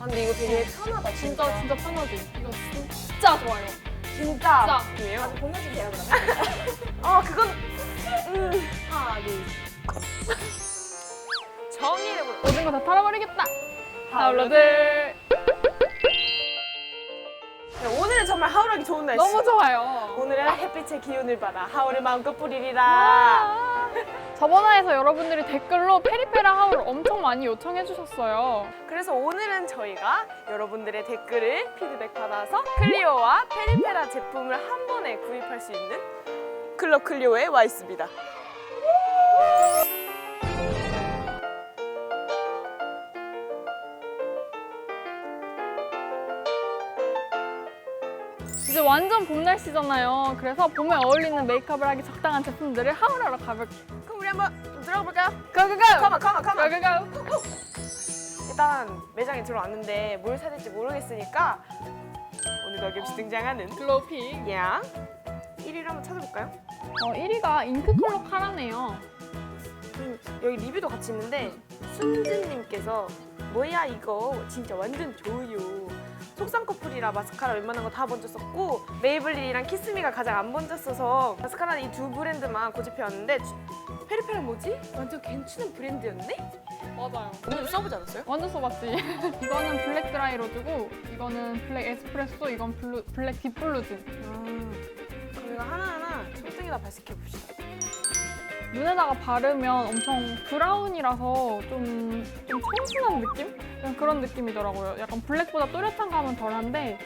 아, 근데 이거 되게 편하다 진짜. 진짜 진짜 편하지. 이거 진짜 좋아요. 진짜. 진짜. 나도 공유좀 돼요 그러면. 아 그건 음. 하나 둘. 정의를 보여. 모든 거 다 털어버리겠다. 다운로드. 네, 오늘은 정말 하울하기 좋은 날씨. 너무 좋아요. 오늘은 햇빛의 기운을 받아 하울을 마음껏 뿌리리라. 아. 저번 화에서 여러분들이 댓글로 페리페라 하울을 엄청 많이 요청해 주셨어요. 그래서 오늘은 저희가 여러분들의 댓글을 피드백 받아서 클리오와 페리페라 제품을 한 번에 구입할 수 있는 클럽 클리오에 와 있습니다. 이제 완전 봄 날씨잖아요. 그래서 봄에 어울리는 메이크업을 하기 적당한 제품들을 하울하러 가볼게요. 한번 좀 들어가 볼까요? 고고고! 가만 가만 가만. 고고고! 일단 매장에 들어왔는데 뭘 사야 될지 모르겠으니까 오늘도 어김없이 등장하는 글로핑. 양 1위를 한번 찾아볼까요? 어, 1위가 잉크 컬러 카라네요. 음, 여기 리뷰도 같이 있는데 순진님께서 뭐야 이거 진짜 완전 좋아요 속상 커플이라 마스카라 웬만한 거 다 먼저 썼고 메이블린이랑 키스미가 가장 안 먼저 써서 마스카라는 이 두 브랜드만 고집해왔는데 주- 페리페라 뭐지? 완전 괜찮은 브랜드였네? 맞아요. 오늘 써보지 않았어요? 완전 써봤지. 이거는 블랙 드라이 로즈고, 이거는 블랙 에스프레소, 이건 블루, 블랙 딥블루진. 그럼 이거 하나하나 손등에다 발색해 봅시다 눈에다가 바르면 엄청 브라운이라서 좀, 좀 청순한 느낌? 그냥 그런 느낌이더라고요. 약간 블랙보다 또렷한 감은 덜한데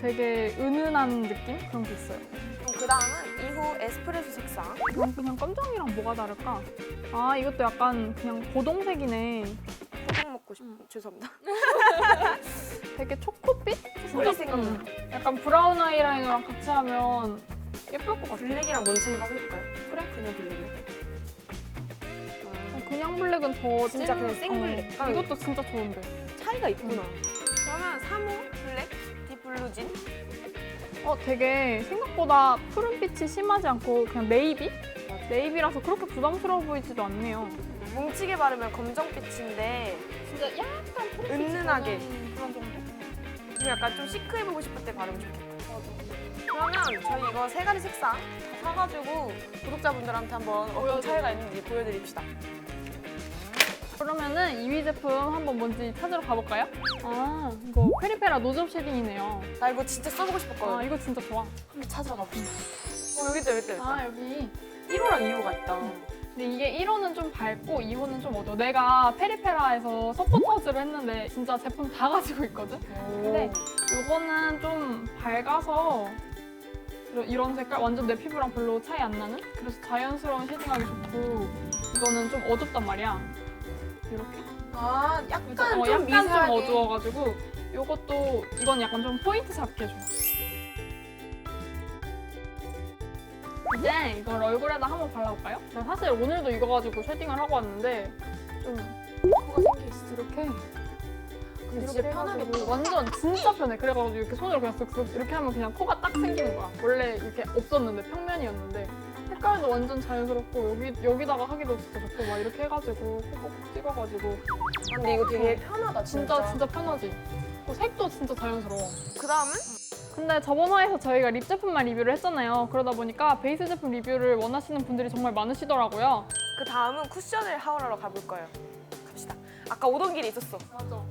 되게 은은한 느낌? 그런 게 있어요. 그럼 그 다음은 2호 에스프레소 색상 이건 그냥 검정이랑 뭐가 다를까? 아, 이것도 약간 그냥 고동색이네. 소금 먹고 싶... 죄송합니다 되게 초코빛? 머리 생각나. 음. 약간 브라운 아이라이너랑 같이 하면 예쁠 것 같아. 블랙이랑 뭔 차이가 해볼까요? 그래? 그냥 블랙이요 그냥 블랙은 더 진짜 찐- 그냥 생 블랙. 어, 이것도 진짜 좋은데. 차이가 있구나. 그러면 3호 블랙 딥블루진. 어, 되게 생각보다 푸른빛이 심하지 않고 그냥 네이비? 네이비라서 그렇게 부담스러워 보이지도 않네요. 뭉치게 바르면 검정빛인데 진짜 약간 푸른빛이 은은하게. 나는 그런 정도? 좀 약간 좀 시크해보고 싶을 때 바르면 좋겠다. 그러면 저희 이거 세 가지 색상 다 사가지고 구독자분들한테 한번 어떤 보여드릴게요. 차이가 있는지 보여드립시다. 그러면은 2위 제품 한번 뭔지 찾으러 가볼까요? 아, 이거 페리페라 노즐 쉐딩이네요. 나 이거 진짜 써보고 싶었거든. 아, 이거 진짜 좋아. 한번 찾아가 봅시다. 어, 여기 있다, 여기 있다. 여기 있다. 아, 여기. 1호랑 2호가 있다. 근데 이게 1호는 좀 밝고 2호는 좀 어두워. 내가 페리페라에서 서포터즈를 했는데 진짜 제품 다 가지고 있거든? 근데 이거는 좀 밝아서 이런- 이런 색깔 완전 내 피부랑 별로 차이 안 나는? 그래서 자연스러운 쉐딩하기 좋고 이거는 좀 어둡단 말이야. 이렇게? 아, 약간 어, 좀 약간 미세하게. 좀 어두워가지고 이것도 이건 약간 좀 포인트 잡기 좋아. 이제 이걸 얼굴에다 한번 발라볼까요? 저 사실 오늘도 이거 가지고 쉐딩을 하고 왔는데 좀 코가 생겨있어. 이렇게 근데 진짜. 해가지고 완전 진짜 편해. 그래가지고 이렇게 손으로 그냥 쓱쓱 이렇게 하면 그냥 코가 딱 생기는 거야. 원래 이렇게 없었는데 평면이었는데 색깔도 완전 자연스럽고 여기 여기다가 하기도 진짜 좋고 막 이렇게 해가지고 콕콕 찍어가지고 아, 근데 이거 되게 편하다, 진짜. 진짜 진짜 편하지. 그 색도 진짜 자연스러워. 그 다음은? 근데 저번 화에서 저희가 립 제품만 리뷰를 했잖아요. 그러다 보니까 베이스 제품 리뷰를 원하시는 분들이 정말 많으시더라고요. 그 다음은 쿠션을 하울하러 가볼 거예요. 갑시다. 아까 오던 길에 있었어. 맞아.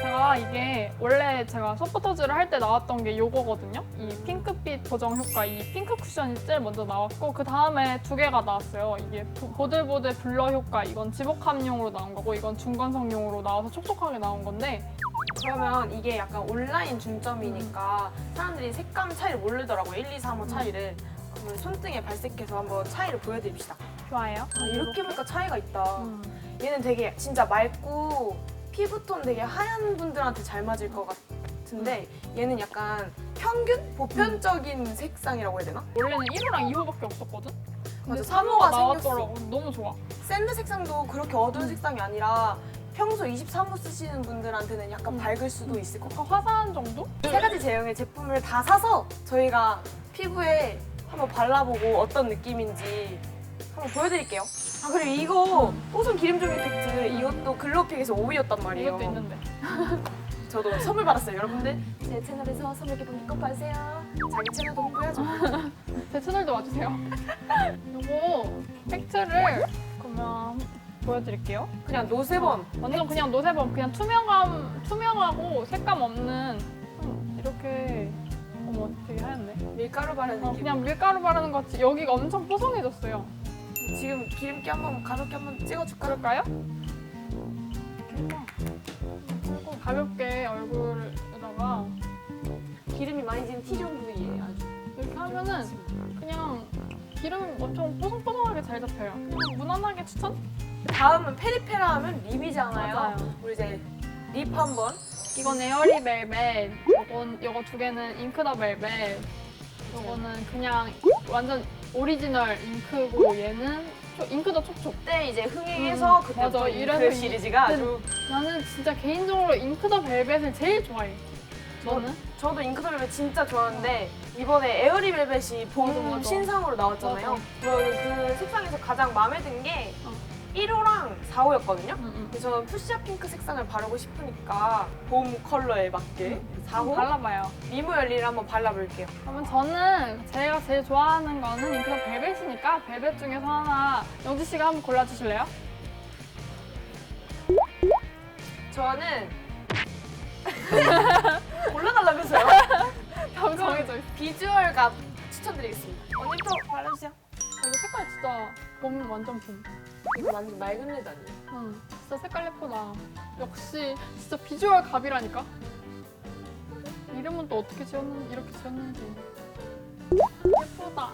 제가 이게 원래 제가 서포터즈를 할 때 나왔던 게 요거거든요. 이 핑크빛 보정 효과, 이 핑크 쿠션이 제일 먼저 나왔고 그 다음에 두 개가 나왔어요. 이게 보- 보들보들 블러 효과, 이건 지복함용으로 나온 거고 이건 중건성용으로 나와서 촉촉하게 나온 건데 그러면 이게 약간 온라인 중점이니까 사람들이 색감 차이를 모르더라고요. 1, 2, 3호 차이를. 그러면 손등에 발색해서 한번 차이를 보여드립시다. 좋아요. 아, 이렇게 보니까 차이가 있다. 음. 얘는 되게 진짜 맑고 피부톤 되게 하얀 분들한테 잘 맞을 것 같은데 얘는 약간 평균? 보편적인 색상이라고 해야 되나? 원래는 1호랑 2호밖에 없었거든? 근데 맞아, 3호가 3호가 나왔더라고. 너무 좋아. 샌드 색상도 그렇게 어두운 음. 색상이 아니라 평소 23호 쓰시는 분들한테는 약간 음. 밝을 수도 있을 것 같아요. 약간 화사한 정도? 세 가지 제형의 제품을 다 사서 저희가 피부에 한번 발라보고 어떤 느낌인지 한번 보여드릴게요. 아 그리고 이거 뽀송 기름종 이펙트 이것도 글로픽에서 5위였단 말이에요. 이것도 있는데. 저도 선물 받았어요. 여러분들 제 채널에서 선물 기분 꼭 받으세요. 자기 채널도 홍보해야죠. 제 채널도 와주세요. 요거 팩트를 그러면 보여드릴게요. 그냥 노세범 완전 그냥 노세범 그냥 투명함 투명하고 색감 없는 음, 이렇게 어머 되게 하얗네. 밀가루 바르는 어, 기분. 그냥 밀가루 바르는 것 같이 여기가 엄청 뽀송해졌어요. 지금 기름기 한번 가볍게 한번 찍어줄까? 그럴까요? 그리고 가볍게 얼굴에다가 기름이 많이 진 T존 부위에 아주. 이렇게 하면은 그냥 기름 엄청 뽀송뽀송하게 잘 잡혀요. 그냥 무난하게 추천? 다음은 페리페라 하면 립이잖아요. 맞아요. 우리 이제 립 한번. 이건 에어리 벨벳, 이건 이거 두 개는 잉크더 벨벳, 이거는 그냥 완전 오리지널 잉크고 얘는 초- 잉크더 촉촉. 그때 이제 흥행해서 음, 그때부터 맞아. 이 이래서 그 이- 시리즈가 아주 나는 진짜 개인적으로 잉크 더 벨벳을 제일 좋아해. 너는? 저도 잉크더벨벳 진짜 좋아하는데 이번에 에어리 벨벳이 봄 맞아, 맞아. 신상으로 나왔잖아요. 맞아. 저는 그 색상에서 가장 마음에 든 게 어. 1호랑 4호였거든요. 응, 응. 근데 저는 푸시아 핑크 색상을 바르고 싶으니까 봄 컬러에 맞게 4호 발라봐요. 리모 열리를 한번 발라볼게요. 그러면 저는 제가 제일 좋아하는 거는 잉크더 벨벳이니까 벨벳 중에서 하나 영지 씨가 한번 골라주실래요? 저는 올라가려면서요. 답 정해져 있어. 비주얼감 추천드리겠습니다. 언니부터 발라주세요. 이거 색깔 진짜 봄 완전 봄. 이거 완전 맑은 레드 아니에요? 응, 진짜 색깔 예쁘다. 역시 진짜 비주얼 갑이라니까. 이름은 또 어떻게 지었는지 이렇게 지었는지 예쁘다.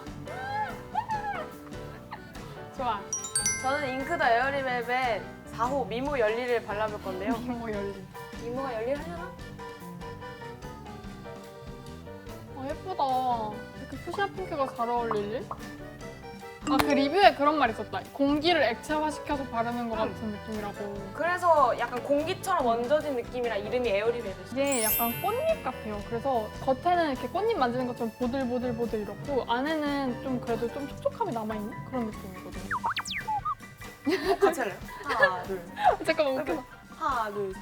좋아. 저는 잉크더 에어리 벨벳 4호 미모 열리를 발라볼 건데요. 이모 열리. 미모가 열리 하려나? 어 예쁘다. 이렇게 푸시아 핑크가 잘 어울리지? 아 그 리뷰에 그런 말 있었다. 공기를 액체화시켜서 바르는 것 같은 느낌이라고. 그래서 약간 공기처럼 얹어진 느낌이라 이름이 에어리 벨벳이에요. 이게 약간 꽃잎 같아요. 그래서 겉에는 이렇게 꽃잎 만지는 것처럼 보들보들보들 이렇고 안에는 좀 그래도 좀 촉촉함이 남아있는 그런 느낌이거든요. 같이 할래요? 하나, 둘. 잠깐만 웃겨. 하나, 둘.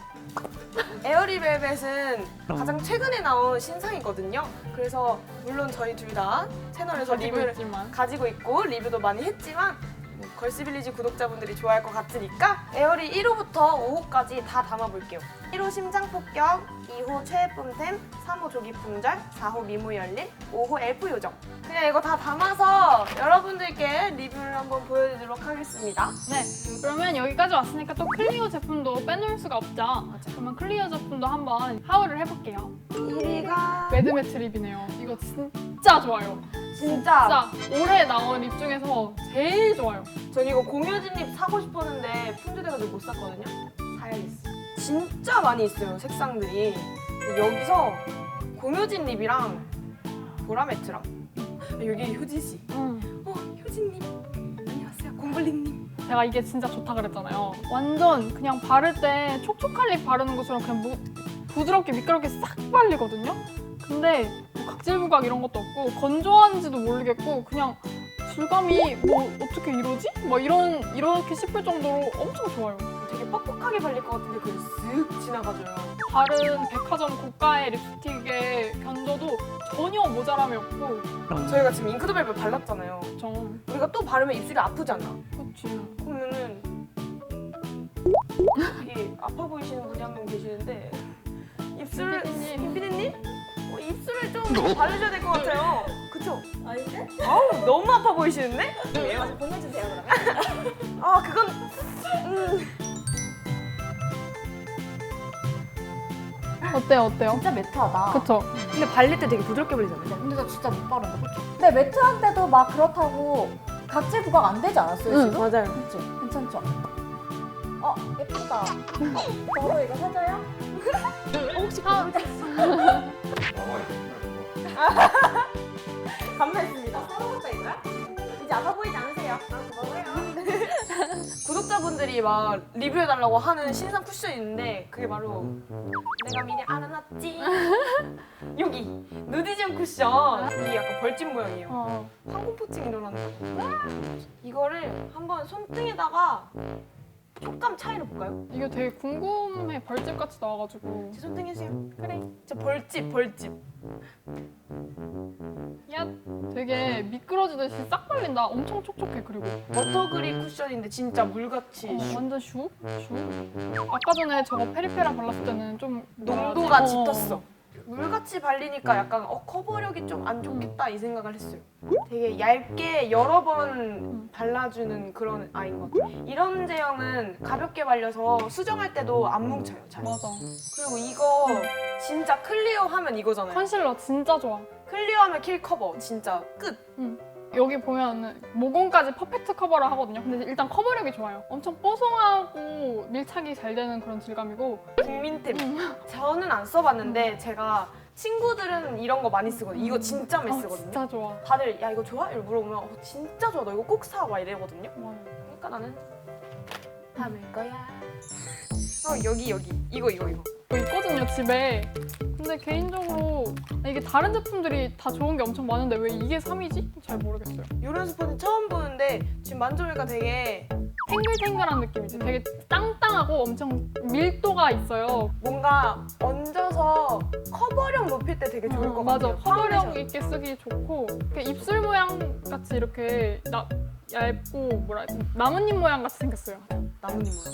에어리 벨벳은 가장 최근에 나온 신상이거든요. 그래서 물론 저희 둘 다 채널에서 가지고 리뷰를 있지만 가지고 있고 리뷰도 많이 했지만 뭐 걸스빌리지 구독자분들이 좋아할 것 같으니까 에어리 1호부터 5호까지 다 담아볼게요. 1호 심장 폭격, 2호 최애 뿜템, 3호 조기 품절, 4호 미모 열린, 5호 엘프 요정. 그냥 이거 다 담아서 여러분들께 리뷰를 한번 보여드리도록 하겠습니다. 네 그러면 여기까지 왔으니까 또 클리오 제품도 빼놓을 수가 없죠. 그러면 클리오 제품도 한번 하울을 해볼게요. 1위가 매드매트 립이네요. 이거 진짜 좋아요. 진짜 진짜 올해 나온 립 중에서 제일 좋아요. 전 이거 공효진 립 사고 싶었는데 품절돼가지고 못 샀거든요. 사야겠어. 진짜 많이 있어요 색상들이. 근데 여기서 공효진 립이랑 보라매트랑 여기 효진 씨. 음. 어 효진 님 안녕하세요 공블링님. 제가 이게 진짜 좋다 그랬잖아요. 완전 그냥 바를 때 촉촉한 립 바르는 것처럼 그냥 무- 부드럽게 미끄럽게 싹 발리거든요. 근데 뭐 각질 부각 이런 것도 없고 건조한지도 모르겠고 그냥 질감이 뭐 어떻게 이러지? 뭐 이런 이렇게 싶을 정도로 엄청 좋아요. 되게 뻑뻑하게 발릴 것 같은데 그게 쓱 지나가져요. 다른 백화점 고가의 립스틱에 견뎌도 전혀 모자람이 없고 저희가 지금 잉크더 벨벳 발랐잖아요. 좀 우리가 또 바르면 입술이 않나? 그렇지. 그러면은 이게 아파 보이시는 분이 한명 계시는데 입술을 어, 입술을 좀 바르셔야 될 것 같아요. 그쵸? 아닌데? 아우 너무 아파 보이시는데? 맞아 보내주세요 그러면. 아 그건 음. 어때요, 어때요? 진짜 매트하다. 그쵸? 근데 발릴 때 되게 부드럽게 발리잖아요. 근데 나 진짜 못 바른다. 그쵸? 근데 매트한데도 막 그렇다고 각질 부각 안 되지 않았어요 지금? 맞아요. 그치? 괜찮죠? 어 예쁘다. 저도 이거 사줘요? 혹시 아, 감사했습니다. 새로운 거 이거야? 이제 아파 보이지 않으세요? 아 고마워요. 구독자분들이 막 리뷰해달라고 하는 신상 쿠션이 있는데 그게 바로 내가 미리 알아놨지 여기 누디즘 쿠션 이게 약간 벌집 모양이에요 어. 황공포증 일어난다 이거를 한번 손등에다가 촉감 차이를 볼까요? 이게 되게 궁금해 벌집 같이 나와가지고 제 손등 해주세요. 그래 저 벌집 벌집. 야 되게 미끄러지듯이 싹 발린다 엄청 촉촉해 그리고 버터그리 쿠션인데 진짜 물같이 어, 완전 슉? 슉? 아까 전에 저거 페리페라 발랐을 때는 좀 농도가 어. 짙었어. 물같이 발리니까 약간 어 커버력이 좀 안 좋겠다 이 생각을 했어요. 되게 얇게 여러 번 발라주는 그런 아이인 것 같아요. 이런 제형은 가볍게 발려서 수정할 때도 안 뭉쳐요. 잘. 맞아 그리고 이거 진짜 클리어 하면 이거잖아요. 컨실러 진짜 좋아 클리어 하면 킬 커버 진짜 끝. 여기 보면 모공까지 퍼펙트 커버를 하거든요 근데 일단 커버력이 좋아요 엄청 뽀송하고 밀착이 잘 되는 그런 질감이고 국민템. 저는 안 써봤는데 제가 친구들은 이런 거 많이 쓰거든요. 이거 진짜 많이 아, 쓰거든요. 진짜 좋아 다들 야 이거 좋아? 이러고 물어보면 어, 진짜 좋아 너 이거 꼭 사 막 이러거든요. 맞아. 그러니까 나는 담을 거야. 어 여기 여기 이거 이거 이거. 이거 있거든요 집에 근데 개인적으로 이게 다른 제품들이 다 좋은 게 엄청 많은데 왜 이게 3위지? 잘 모르겠어요 이런 스펀지 처음 보는데 지금 만져보니까 되게 탱글탱글한 느낌이지 되게 땅땅하고 엄청 밀도가 있어요 뭔가 얹어서 커버력 높일 때 되게 좋을 것 음, 맞아 같아요. 커버력 파운데이션. 있게 쓰기 좋고 이렇게 입술 모양 같이 이렇게 나, 얇고 뭐라 해야 되지? 나뭇잎 모양 같이 생겼어요 나뭇잎 모양.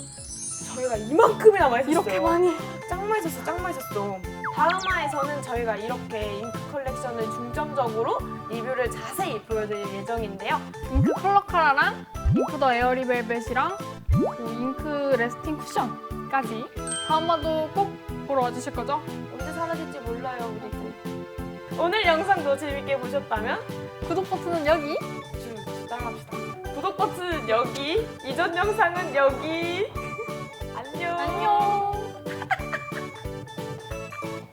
저희가 이만큼이나 썼어요. 이렇게 많이 짱 썼어, 짱 썼어. 다음화에서는 저희가 이렇게 잉크 컬렉션을 중점적으로 리뷰를 자세히 보여드릴 예정인데요. 잉크 컬러 카라랑 잉크 더 에어리 벨벳이랑 그리고 잉크 레스팅 쿠션까지 다음화도 꼭 보러 와주실 거죠? 언제 사라질지 몰라요, 우리. 오늘 영상도 재밌게 보셨다면 구독 버튼은 여기 지금 잘랍시다. 구독 버튼 여기, 이전 영상은 여기. 안녕. 안녕.